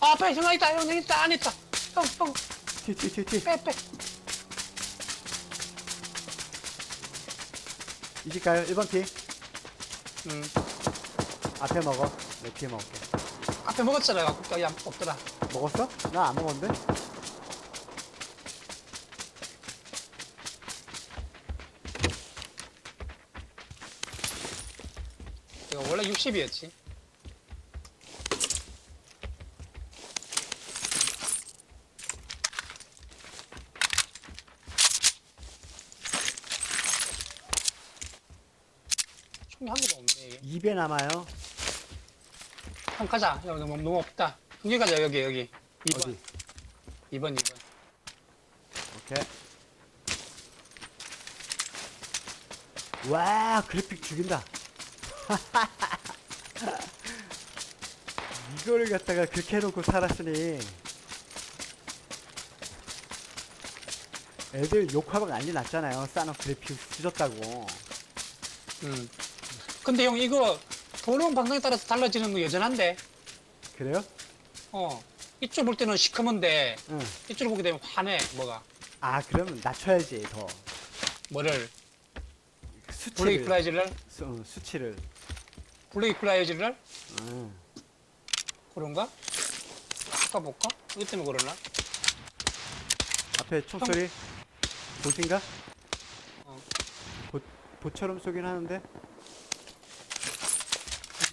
아, 앞에 형 있다, 형 여기 있다, 안에 있다. 형, 형, 티티티티 빼, 빼. 이길까요? 1번 피 음, 앞에 먹어 내 뒤에 먹을게 앞에 먹었잖아. 여기 안- 없더라. 먹었어? 나 안 먹었는데? 이거 원래 60이었지. 총이 한 개도 없네, 이게. 2배 남아요 형 가자. 형 너무, 너무 없다. 여기 가자, 여기, 여기. 2번. 어디? 2번, 2번. 오케이 와 그래픽 죽인다 이거를 갖다가 그렇게 해놓고 살았으니 애들 욕하고 난리 났잖아요 싸놓 그래픽 뒤졌다고 음. 근데 형, 이거 보는 방송에 따라서 달라지는 거 여전한데? 그래요? 어. 이쪽 볼 때는 시커먼데, 응. 이쪽을 보게 되면 환해, 뭐가. 아 그러면 낮춰야지 더 뭐를? 블랙 수치를? 수, 어, 수치를 블랙 이퀄라이저를? 응. 그런가? 바꿔볼까? 이거 때문에 그러나? 앞에 총소리 보신가? 어. 보, 보처럼 쏘긴 하는데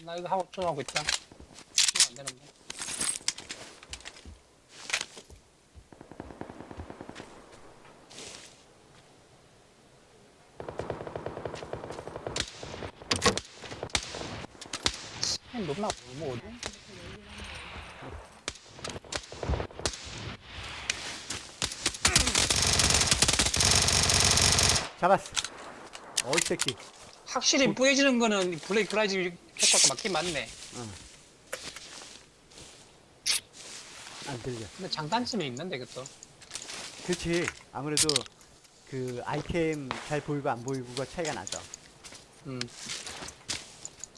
나 이거 하고 좀 하고 있다. 안 되는데. 형, 너무 뭐 어디? 잡았어 어이 새끼 확실히 뿌얘지는 거는 블랙 이퀄라이저 효과가 맞긴 맞네. 안 들려 근데 장단점이 있는데 그것도. 그렇지 아무래도 그 아이템 잘 보이고 안 보이고가 차이가 나죠 음.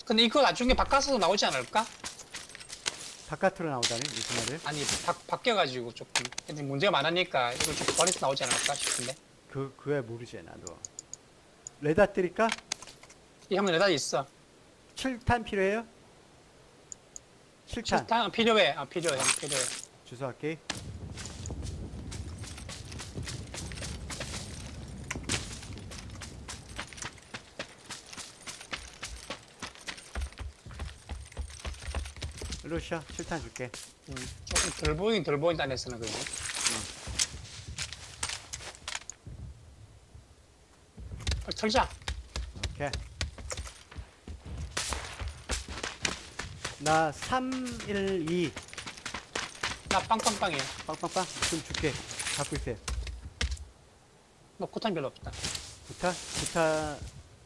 근데 이거 나중에 바꿔서 나오지 않을까? 바깥으로 나오다니 무슨 말이에요? 아니 바, 바뀌어가지고 조금 근데 문제가 많으니까 이걸 좀 보완해서 나오지 않을까 싶은데 그 그거야 모르지 나도 레다 뜨릴까? 이 형은 레다 있어. 7탄 필요해요? 7탄. 실탄? 필요해. 아 필요해. 형 필요해. 주소할게. 로시아 7탄 줄게. 음, 조금 덜 보이긴 덜 보인다 그지? 빨리 털자. 오케이 나 312 나 빵빵빵이야 빵빵빵 좀 줄게 갖고 있어요 너 구탄 별로 없다 구타? 구타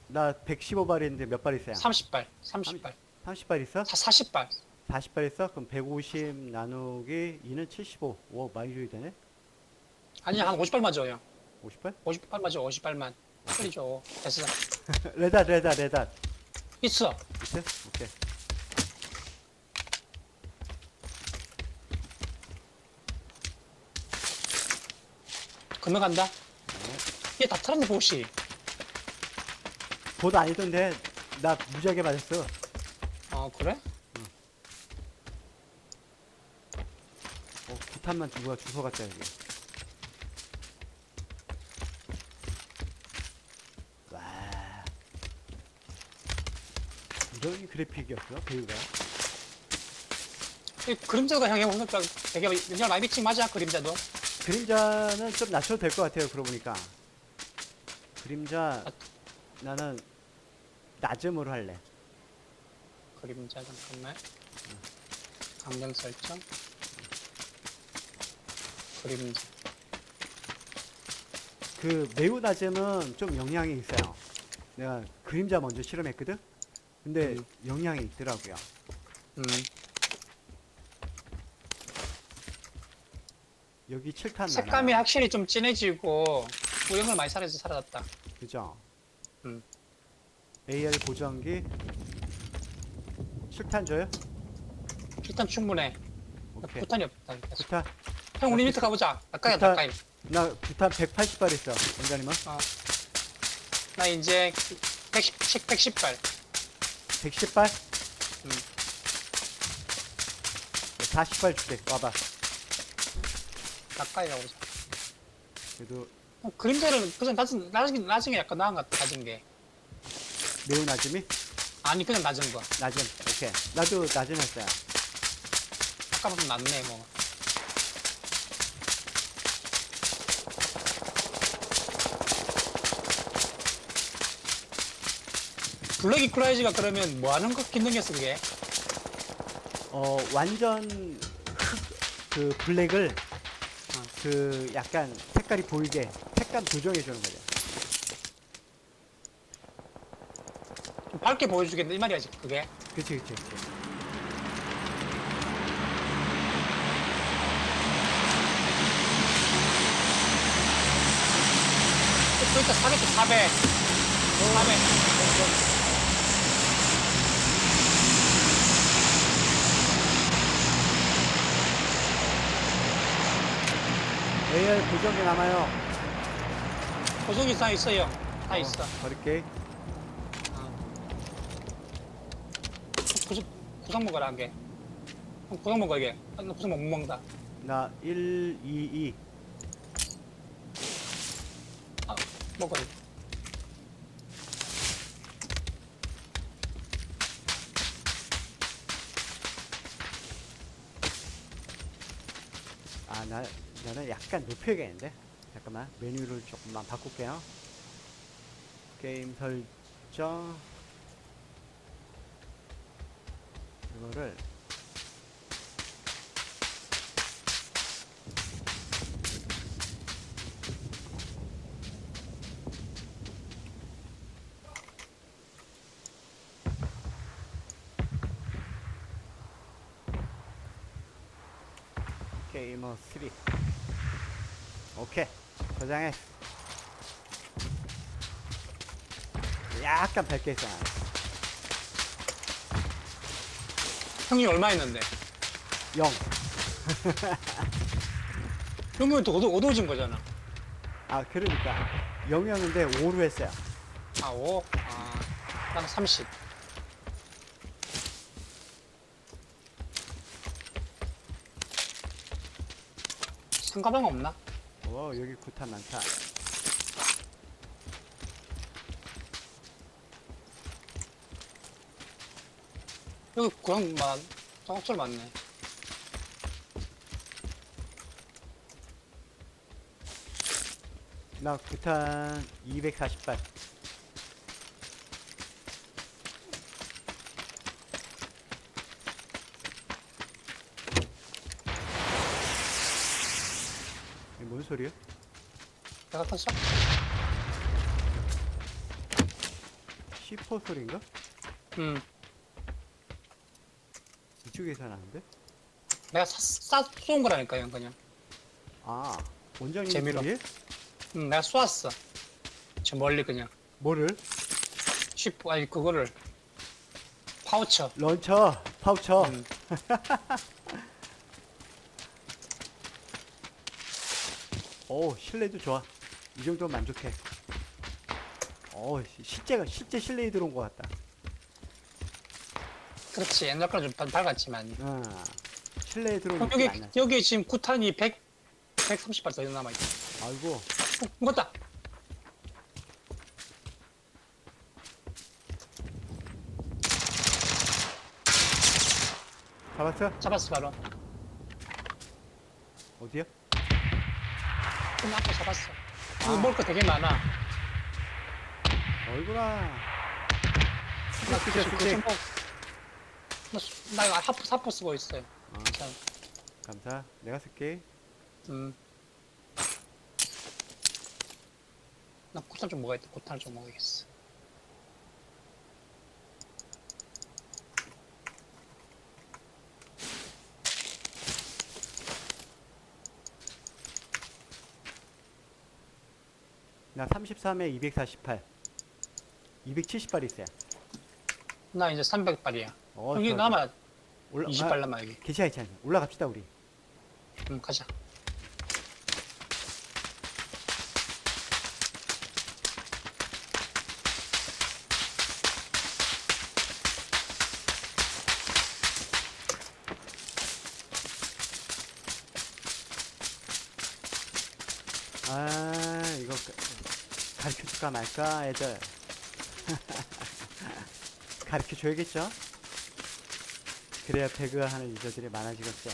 나 115발 있는데 몇 발 있어요? 30발 30발 30발 있어? 다 40발 40발 있어? 그럼 150 나누기 2는 75. 와, 많이 줘야 되네? 아니야 한 50발 맞아 형 50발? 50발 맞아 50발만 빨리 줘 됐어 레다, 레다, 레다. 있어 있어? 오케이. 건너 간다 얘다 털었네 보시 보도 아니던데, 나 무지하게 맞았어. 어 그래? 어, 구탄만 누가 주워 갔다, 여기. 와. 이런 그래픽이었어, 배우가. 이 그림자가 형이 오늘 되게 영향 많이 미친 맞아 그림자도 그림자는 좀 낮춰도 될 것 같아요, 그러고 보니까. 그림자, 나는 낮음으로 할래. 그림자 잠깐만 강정 설정 그림자 그 매우 낮으면 좀 영향이 있어요. 내가 그림자 먼저 실험했거든. 근데 음. 영향이 있더라고요. 음 여기 7탄 색감이 나가요. 확실히 좀 진해지고 우영을 많이 살아서 사라졌다 그죠? 음. AR 보정기 7탄 줘요? 일단 충분해 오케이. 구탄이 없다. 구탄. 형 우리 밑에 가보자. 가까이 구탄. 가까이. 나 구탄 180발 있어. 원장님은? 나 이제 110, 110발. 110발? 음. 40발 줄게. 와봐. 가까이 가보자. 그래도 어, 그림자는 그냥 낮은, 나중에, 나중에 약간 나은 것 같아, 낮은 게. 매우 낮음이? 아니, 그냥 낮은 거. 낮음. 오케이. 나도 낮음 했어요. 아까보다 낫네, 뭐. 블랙 이퀄라이즈가 그러면 뭐 하는 거 기능이었어, 그게? 어, 완전 흑, 그 블랙을 어. 그 약간 색깔이 보이게 색감 조정해 주는 거죠. 좀 밝게 보여주겠네, 이 말이야지, 그게. 그치, 그치, 그치. 또 있다, 400, 400. 400. AR 보정기 남아요. 고속이 다 있어요. 다 어, 있어. 버릴게. 고속, 고속 먹어라, 한 개. 형, 고속 먹어, 이게. 아, 나 고속 못 먹는다. 나 1, 2, 2. 먹어. 아, 나, 나는 약간 높여야겠는데? 잠깐만. 메뉴를 조금만 바꿀게요. 게임 설정. 이거를. 게이머 3. 오케이. 저장해. 약간 밝게 했어. 형이 얼마 했는데? 0. 그러면 또 어두, 어두워진 거잖아. 아, 그러니까. 0이었는데 5로 했어요. 아, 5? 아, 난 30. 상가방 없나? 오, 여기 구탄 많다. 여기 그런, 막, 작업실 많네. 나 구탄 240발. 소리야? 내가 컸어? C4 소리인가? 응. 이쪽에서 나는데? 내가 사, 싸, 쏜 거라니까, 형, 그냥. 아, 원장님 재미로. 소리? 응, 내가 쏘았어. 저 멀리 그냥. 뭐를? 쉽, 아니, 그거를. 파우처. 런처, 파우처. 응. 오, 실내도 좋아. 이 정도면 만족해. 어, 시- 실제가 실제 실내에 들어온 것 같다. 그렇지, 옛날 거는 좀 밝- 밝았지만. 어, 실내에 들어온 형, 느낌 여기, 안 나. 여기 지금 구탄이 100, 130발 더 남아있다. 아이고, 어, 먹었다. 잡았어? 잡았어, 바로. 어디야? 그냥 앞에 잡았어. 아. 먹을 거 되게 많아. 얼구나. 나 그거 그쵸. 좀 먹- 나, 수- 나 이거 하프, 사포 쓰고 있어요. 아, 참, 감사. 내가 쓸게. 음. 나 구탄 좀 먹어야겠다. 구탄을 좀 먹어야겠어. 나 33에 248. 270발 있어요. 나 이제 300발이야. 어, 여기 좋아, 남아 올라, 20발 아, 남아 여기. 괜찮아, 괜찮아. 올라갑시다, 우리. 응, 가자. 아 이거 줄까 말까 애들 가르쳐 줘야겠죠? 그래야 배그 하는 유저들이 많아지겠죠.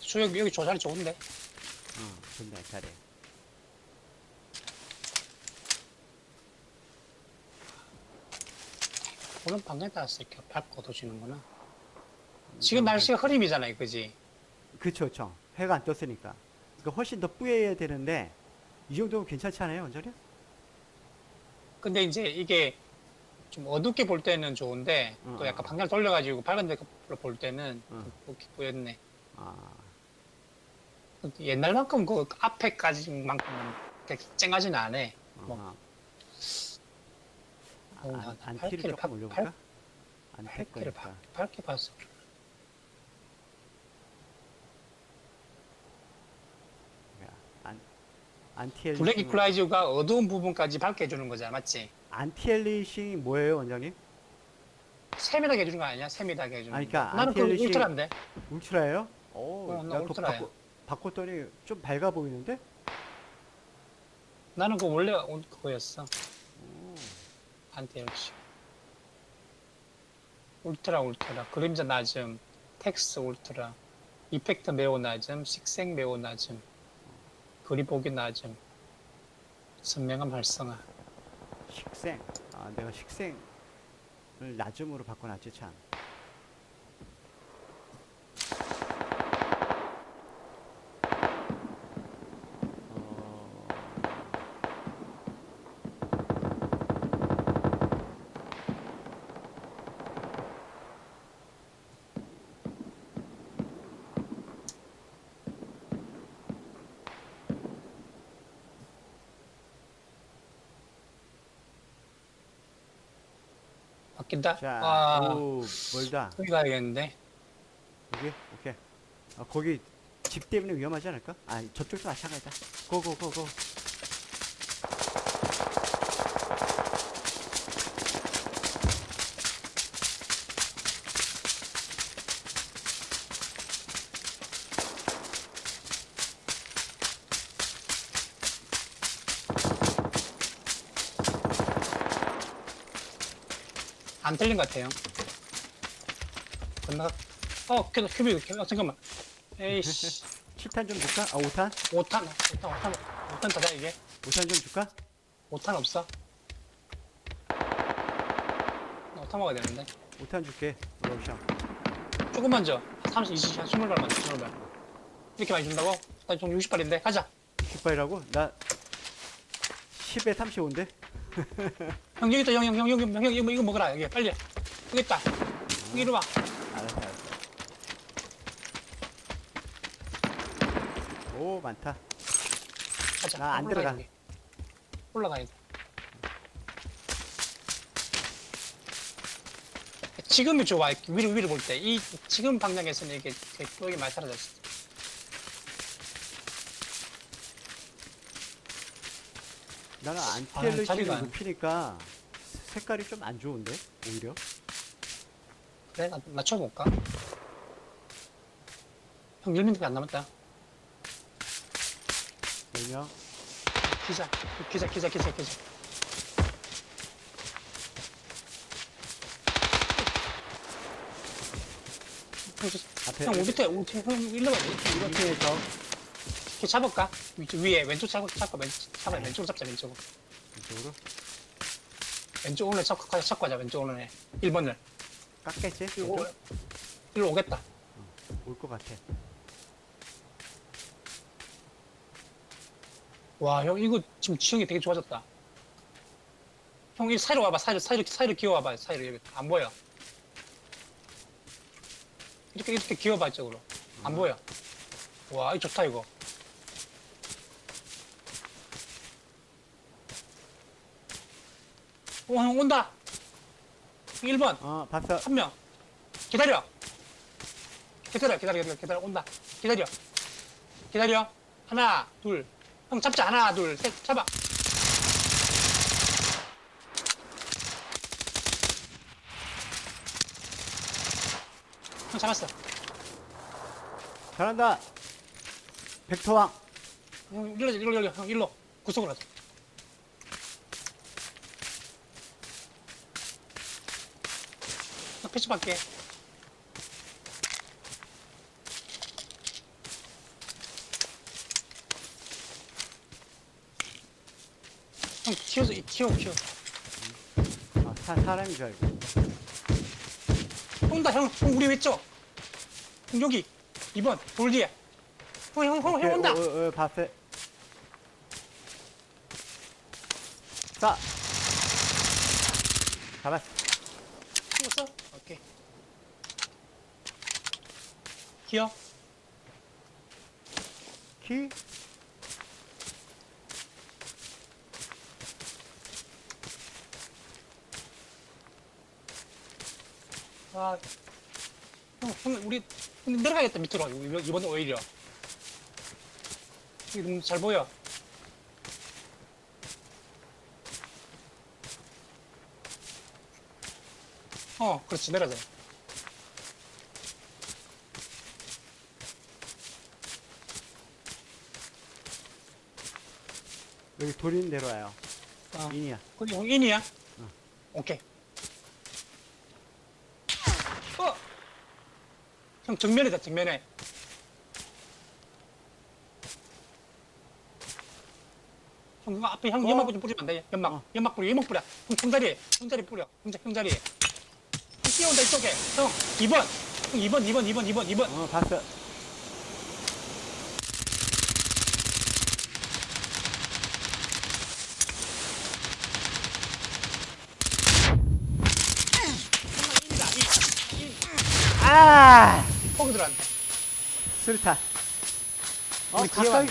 수역 여기 조자리 좋은데. 어, 좋네 자리. 방향에 따라서 이렇게 밟고 도지는구나. 지금 날씨가 흐림이잖아요, 그지? 그쵸, 그쵸. 해가 안 떴으니까. 그러니까 훨씬 더 뿌얘야 되는데 이 정도면 괜찮지 않아요, 원전이? 근데 이제 이게 좀 어둡게 볼 때는 좋은데 응, 또 약간 응. 방향 돌려가지고 밝은 데로 볼 때는 그렇게 보였네. 아, 옛날만큼 그 앞에까지만큼은 쨍하지는 않아. 뭐, 어허. 어, 안, 안티를 밝기를 조금 바- 올려볼까? 안티 밝기를 봐, 거니까. 밝게 봤어. 안, 안티 블랙 엘리싱. 이퀄라이저가 어두운 부분까지 밝게 해주는 거잖아, 맞지? 안티 엘리싱이 뭐예요, 원장님? 세밀하게 해주는 거 아니야? 세밀하게 해주는 아니, 거. 그러니까 나는 그 안티엘리시- 울트라인데. 울트라예요? 오, 어, 나나 그거 울트라야. 바꿔, 바꿨더니 좀 밝아 보이는데? 나는 그 원래 온- 그거였어. 안티엘시. 울트라 울트라 그림자 낮음 텍스트 울트라 이펙트 매우 낮음 식생 매우 낮음 그리 보기 낮음 선명한 발성화 식생. 아, 내가 식생을 낮음으로 바꿔놨지 참. 바뀐다 자, 아 오, 멀다. 여기 가야겠는데 여기? 오케이. 아, 거기 집 때문에 위험하지 않을까? 아, 저쪽도 마찬가지다. 고고고고. 안 틀린 것 같아요 건너가 어 큐, 큐비 큐비 어, 잠깐만 에이씨 7탄 좀 줄까? 아, 5탄? 5탄 5탄 5탄 5탄 더다 이게 5탄 좀 줄까? 5탄 없어 5탄 먹어야 되는데 5탄 줄게. 러시아. 조금만 줘. 30, 20, 한 20발 만 줘, 20발. 이렇게 많이 준다고? 나좀 60발인데. 가자. 60발이라고? 나 10에 35인데? 형, 여기 있다, 형, 형, 형, 형, 형, 형, 이거, 이거 먹어라. 여기, 빨리. 여기 있다. 여기 이리 와. 알았어, 알았어. 오, 많다. 가자. 나안 올라가야 들어가. 돼. 올라가야 돼. 지금이 좋아. 위로, 위로 볼 때. 이, 지금 방향에서는 이게, 여기 많이 사라졌어. 나는 아, 안티엘리시를 자리가 안- 높이니까 색깔이 좀 안 좋은데? 오히려? 그래, 나, 맞춰볼까? 형, 1민밖에 안 남았다. 왜냐? 기자, 기자, 기자, 기자, 기자. 형, 저- 앞에 형, 우리 밑에, 우리 형, 일로 와. 이거 밑에서 이렇게 잡을까? 위- 위에, 왼쪽 잡고, 잡고, 왼쪽, 잡아, 왼쪽으로 잡자, 왼쪽으로. 이쪽으로 왼쪽 오른에 잡고, 가자, 잡고 가자, 왼쪽 오른에. 1번을. 깎겠지? 일로, 오- 일로 오겠다. 올것 같아. 와, 형, 이거 지금 지형이 되게 좋아졌다. 형, 이 사이로 와봐, 사이로, 사이로, 사이로 기어와봐, 사이로. 여기. 안 보여. 이렇게, 이렇게 기어봐, 이쪽으로. 안 보여. 와, 이거 좋다, 이거. 어, 형 온다. 1번. 어 봤어 한 명. 기다려. 기다려, 기다려, 기다려, 기다려. 온다. 기다려. 기다려. 하나, 둘. 형 잡자. 하나, 둘, 셋. 잡아. 형 잡았어. 잘한다 벡터왕 형 일로, 일로, 일로, 형 일로. 구석으로 하자. 형 패치 받게. 형 튀어서 튀어 튀어. 아, 사, 사람인 줄 알고 온다 형, 형 우리 왼쪽. 형 여기 2번 돌 뒤에. 형, 형, 형, 형 온다. 어, 어, 어, 봤어 자 잡았어? 오케이. 기어. 키 아, 형, 형, 우리 내려가겠다 밑으로 이번 이번 오히려. 이게 너무 잘 보여. 어, 그렇지 내려자. 여기 돌 있는 데로 와요 어, 인이야 거기 형 인이야? 오케이. 어, 형 정면이다 정면에. 형 그거 앞에 형 어? 연막 좀 뿌리면 안 돼? 연막, 어. 연막 뿌려, 연막 뿌려. 형 형자리, 형자리 뿌려, 형자 형자리. 형 뛰어온다 이쪽에. 형 2번, 형 2번, 2번, 2번, 2번, 2번. 어 봤어 인이다, 인, 인. 아 거기 들어간다. 수류탄 어 우리 가까이.